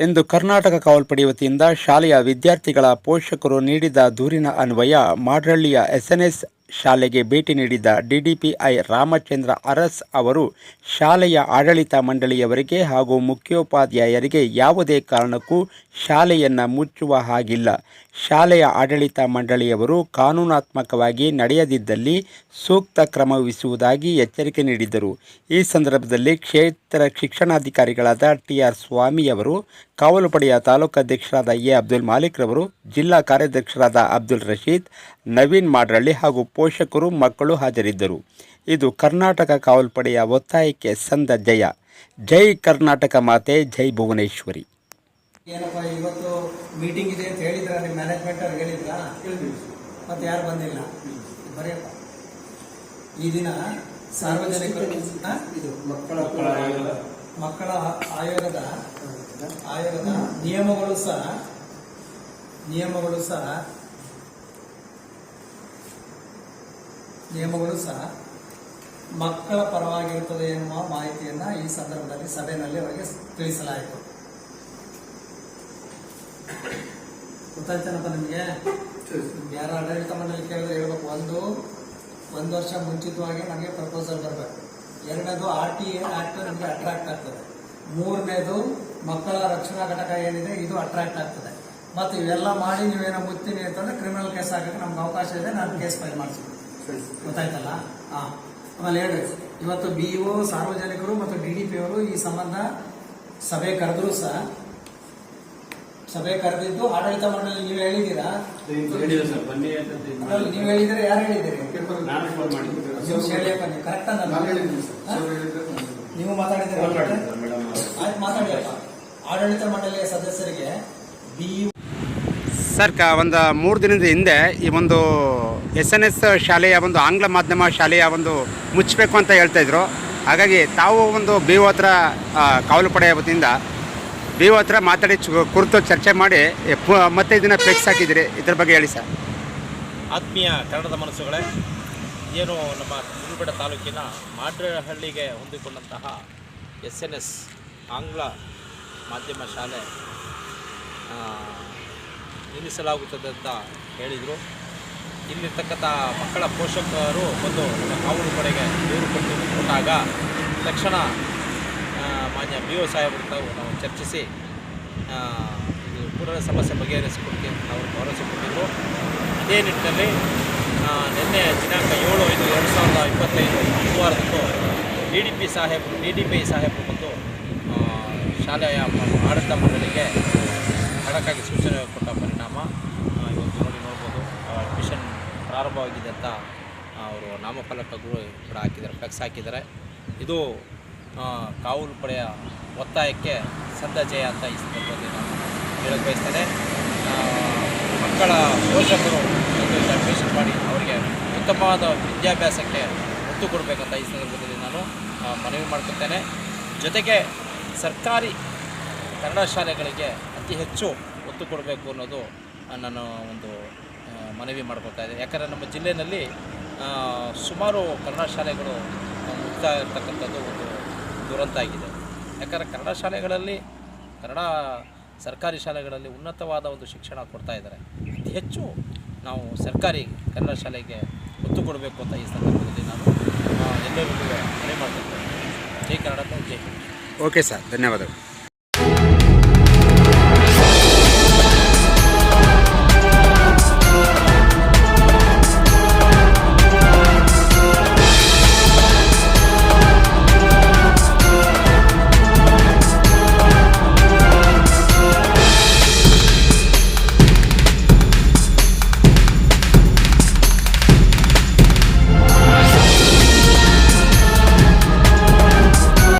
ಎಂದು ಕರ್ನಾಟಕ ಕಾವಲ್ಪಡೆ ವತಿಯಿಂದ ಶಾಲೆಯ ವಿದ್ಯಾರ್ಥಿಗಳ ಪೋಷಕರು ನೀಡಿದ ದೂರಿನ ಅನ್ವಯ ಮಾಡ್ರಳ್ಳಿಯ ಎಸ್ಎನ್ಎಸ್ ಶಾಲೆಗೆ ಭೇಟಿ ನೀಡಿದ ಡಿಡಿಪಿಐ ರಾಮಚಂದ್ರ ಅರಸ್ ಅವರು, ಶಾಲೆಯ ಆಡಳಿತ ಮಂಡಳಿಯವರಿಗೆ ಹಾಗೂ ಮುಖ್ಯೋಪಾಧ್ಯಾಯರಿಗೆ ಯಾವುದೇ ಕಾರಣಕ್ಕೂ ಶಾಲೆಯನ್ನು ಮುಚ್ಚುವ ಹಾಗಿಲ್ಲ. ಶಾಲೆಯ ಆಡಳಿತ ಮಂಡಳಿಯವರು ಕಾನೂನಾತ್ಮಕವಾಗಿ ನಡೆಯದಿದ್ದಲ್ಲಿ ಸೂಕ್ತ ಕ್ರಮ ವಹಿಸುವುದಾಗಿ ಎಚ್ಚರಿಕೆ ನೀಡಿದರು ಈ ಸಂದರ್ಭದಲ್ಲಿ ಕ್ಷೇತ್ರ ಶಿಕ್ಷಣಾಧಿಕಾರಿಗಳಾದ ಟಿ ಆರ್ ಸ್ವಾಮಿಯವರು ಕಾವಲು ಪಡೆಯ ತಾಲೂಕಾಧ್ಯಕ್ಷರಾದ ಎ. ಅಬ್ದುಲ್ ಮಾಲಿಕ್ ರವರು, ಜಿಲ್ಲಾ ಕಾರ್ಯಾಧ್ಯಕ್ಷರಾದ ಅಬ್ದುಲ್ ರಶೀದ್, ನವೀನ್ ಮಾಡ್ರಳ್ಳಿ ಹಾಗೂ ಪೋಷಕರು ಮಕ್ಕಳು ಹಾಜರಿದ್ದರು. ಇದು ಕರ್ನಾಟಕ ಕಾವಲ್ಪಡೆಯ ಒತ್ತಾಯಕ್ಕೆ ಸಂದ ಜಯ. ಜೈ ಕರ್ನಾಟಕ ಮಾತೆ ಜೈ ಭುವನೇಶ್ವರಿ. ಏನಪ್ಪ ಇವತ್ತು ಮೀಟಿಂಗ್ ಇದೆ ಅಂತ ಹೇಳಿದ್ರ? ನಿಮ್ಮ ಮ್ಯಾನೇಜ್ಮೆಂಟ್ ಅವ್ರು ಹೇಳಿದ್ರ? ಮತ್ತೆ ಯಾರು ಬಂದಿಲ್ಲ? ಬರೆಯಪ್ಪ ಈ ದಿನ ಸಾರ್ವಜನಿಕರು? ಇದು ಮಕ್ಕಳ ಮಕ್ಕಳ ಆಯೋಗದ ಆಯೋಗದ ನಿಯಮಗಳು ಸಹ ನಿಯಮಗಳು ಸಹ ನಿಯಮಗಳು ಸಹ ಮಕ್ಕಳ ಪರವಾಗಿರುತ್ತದೆ ಎನ್ನುವ ಮಾಹಿತಿಯನ್ನ ಈ ಸಂದರ್ಭದಲ್ಲಿ ಸಭೆಯಲ್ಲಿ ಅವರಿಗೆ ತಿಳಿಸಲಾಯಿತು. ಗೊತ್ತಾಯ್ತೇನಪ್ಪ ನಿಮಗೆ? ಯಾರು ಆಡಳಿತ ಮಂಡಳಿ ಕೇಳಿದ್ರೆ ಹೇಳ್ಬೇಕು. ಒಂದು ಒಂದು ವರ್ಷ ಮುಂಚಿತವಾಗಿ ನಮಗೆ ಪ್ರಪೋಸಲ್ ಬರಬೇಕು. ಎರಡನೇದು ಆರ್ ಟಿ ಆಕ್ಟ್ ನಮಗೆ ಅಟ್ರಾಕ್ಟ್ ಆಗ್ತದೆ. ಮೂರನೇದು ಮಕ್ಕಳ ರಕ್ಷಣಾ ಘಟಕ ಏನಿದೆ ಇದು ಅಟ್ರಾಕ್ಟ್ ಆಗ್ತದೆ. ಮತ್ತು ಇವೆಲ್ಲ ಮಾಡಿ ನೀವೇನೋ ಮುತ್ತೀನಿ ಅಂತಂದ್ರೆ ಕ್ರಿಮಿನಲ್ ಕೇಸ್ ಹಾಕಕ್ಕೆ ನಮ್ಗೆ ಅವಕಾಶ ಇದೆ. ನಾನು ಕೇಸ್ ಫೈಲ್ ಮಾಡಿಸ್ತೀನಿ ಗೊತ್ತಾಯ್ತಲ್ಲ? ಆ ಆಮೇಲೆ ಹೇಳಿ ಇವತ್ತು ಬಿ ಇಒ ಸಾರ್ವಜನಿಕರು ಮತ್ತು ಡಿ ಡಿ ಪಿ ಅವರು ಈ ಸಂಬಂಧ ಸಭೆ ಕರೆದ್ರು ಸಹ. ಸಭೆ ಕರೆದಿದ್ದು ಆಡಳಿತ ಮಂಡಳಿ ನೀವು ಹೇಳಿದ್ದೀರಾ? ಹೇಳಿದೆ ಸರ್. ಬನ್ನಿ ಅಂತ ನೀವು ಹೇಳಿದ್ರೆ ಯಾರು ಹೇಳಿದ್ದೀರಿ? ಕರೆಕ್ಟ್ ನೀವು ಮೇಡಮ್ ಆಯ್ತು ಮಾತಾಡಿಯಪ್ಪ ಆಡಳಿತ ಮಂಡಳಿಯ ಸದಸ್ಯರಿಗೆ ಬಿ ಸರ್ ಕ ಒಂದು ಮೂರು ದಿನದ ಹಿಂದೆ ಈ ಒಂದು ಎಸ್ ಎನ್ ಎಸ್ ಶಾಲೆಯ ಒಂದು ಆಂಗ್ಲ ಮಾಧ್ಯಮ ಶಾಲೆಯ ಒಂದು ಮುಚ್ಚಬೇಕು ಅಂತ ಹೇಳ್ತಾ ಇದ್ರು. ಹಾಗಾಗಿ ತಾವು ಒಂದು ಬಿ ಒ ಹತ್ರ ಕಾವಲು ಪಡೆಯ ವತಿಯಿಂದ ಬಿ ಒ ಹತ್ರ ಮಾತಾಡಿ ಕುರಿತು ಚರ್ಚೆ ಮಾಡಿ ಮತ್ತೆ ಇದನ್ನು ಫ್ಲೆಕ್ಸ್ ಹಾಕಿದ್ದೀರಿ ಇದ್ರ ಬಗ್ಗೆ ಹೇಳಿ ಸರ್. ಆತ್ಮೀಯ ಕನ್ನಡದ ಮನಸ್ಸುಗಳೇ, ಏನು ನಮ್ಮ ಮುರುಬೇಡ ತಾಲೂಕಿನ ಮಾಡ್ರಹಳ್ಳಿಗೆ ಹೊಂದಿಕೊಂಡಂತಹ ಎಸ್ ಎನ್ ಎಸ್ ಆಂಗ್ಲ ಮಾಧ್ಯಮ ಶಾಲೆ ನಿಲ್ಲಿಸಲಾಗುತ್ತದೆ ಅಂತ ಹೇಳಿದರು. ಇಲ್ಲಿರ್ತಕ್ಕಂಥ ಮಕ್ಕಳ ಪೋಷಕರು ಬಂದು ಕಾವಲು ಕಡೆಗೆ ದೂರು ಕೊಟ್ಟು ಕೊಟ್ಟಾಗ ತಕ್ಷಣ ಮಾನ್ಯ ಬಿ ಒ ಸಾಹೇಬರು ನಾವು ಚರ್ಚಿಸಿ ಇದು ಕೂಡಲೇ ಸಮಸ್ಯೆ ಬಗೆಹರಿಸಿಕೊಡ್ತೀವಿ ಅಂತ ಅವರು ಭರವಸೆ ಕೊಟ್ಟಿದ್ದರು ಅದೇ ನಿಟ್ಟಿನಲ್ಲಿ ನಿನ್ನೆ ದಿನಾಂಕ ಏಳು ಐದು ಎರಡು ಸಾವಿರದ ಇಪ್ಪತ್ತೈದು ಬುಧವಾರದಂದು ಡಿ ಡಿ ಪಿ ಸಾಹೇಬರು ಡಿ ಡಿ ಪಿ ಸಾಹೇಬರು ಬಂದು ಶಾಲೆಯ ಆಡಳಿತ ಮಂಡಳಿಗೆ ಹಣಕ್ಕಾಗಿ ಸೂಚನೆ ಕೊಟ್ಟ ಪ್ರಾರಂಭವಾಗಿದೆ ಅಂತ ಅವರು ನಾಮಫಲಕಗಳು ಕೂಡ ಹಾಕಿದ್ದಾರೆ, ಫ್ಲೆಕ್ಸ್ ಹಾಕಿದ್ದಾರೆ. ಇದು ಕಾವಲು ಪಡೆಯ ಒತ್ತಾಯಕ್ಕೆ ಸಂದ ಜಯ ಅಂತ ಈ ಸಂದರ್ಭದಲ್ಲಿ ನಾನು ಹೇಳಕ್ಕೆ ಬಯಸ್ತೇನೆ. ಮಕ್ಕಳ ಪೋಷಕರು ಒಂದು ಅಡ್ಮಿಷನ್ ಮಾಡಿ ಅವರಿಗೆ ಉತ್ತಮವಾದ ವಿದ್ಯಾಭ್ಯಾಸಕ್ಕೆ ಒತ್ತು ಕೊಡಬೇಕಂತ ಈ ಸಂದರ್ಭದಲ್ಲಿ ನಾನು ಮನವಿ ಮಾಡ್ಕೊತೇನೆ. ಜೊತೆಗೆ ಸರ್ಕಾರಿ ಕನ್ನಡ ಶಾಲೆಗಳಿಗೆ ಅತಿ ಹೆಚ್ಚು ಒತ್ತು ಕೊಡಬೇಕು ಅನ್ನೋದು ನನ್ನ ನಾನು ಒಂದು ಮನವಿ ಮಾಡ್ಕೊಳ್ತಾ ಇದೆ. ಯಾಕಂದರೆ ನಮ್ಮ ಜಿಲ್ಲೆಯಲ್ಲಿ ಸುಮಾರು ಕನ್ನಡ ಶಾಲೆಗಳು ಮುಗ್ತಾ ಇರ್ತಕ್ಕಂಥದ್ದು ಒಂದು ದುರಂತ ಆಗಿದೆ. ಯಾಕಂದರೆ ಕನ್ನಡ ಶಾಲೆಗಳಲ್ಲಿ, ಕನ್ನಡ ಸರ್ಕಾರಿ ಶಾಲೆಗಳಲ್ಲಿ ಉನ್ನತವಾದ ಒಂದು ಶಿಕ್ಷಣ ಕೊಡ್ತಾ ಇದ್ದಾರೆ. ಅತಿ ಹೆಚ್ಚು ನಾವು ಸರ್ಕಾರಿ ಕನ್ನಡ ಶಾಲೆಗೆ ಒತ್ತು ಕೊಡಬೇಕು ಅಂತ ಈ ಸಂದರ್ಭದಲ್ಲಿ ನಾನು ಎಲ್ಲರಿಗೂ ಮನವಿ ಮಾಡ್ತಿದ್ದೇನೆ ಜೈ ಕನ್ನಡ, ಜೈ ಓಕೆ ಸರ್, ಧನ್ಯವಾದಗಳು.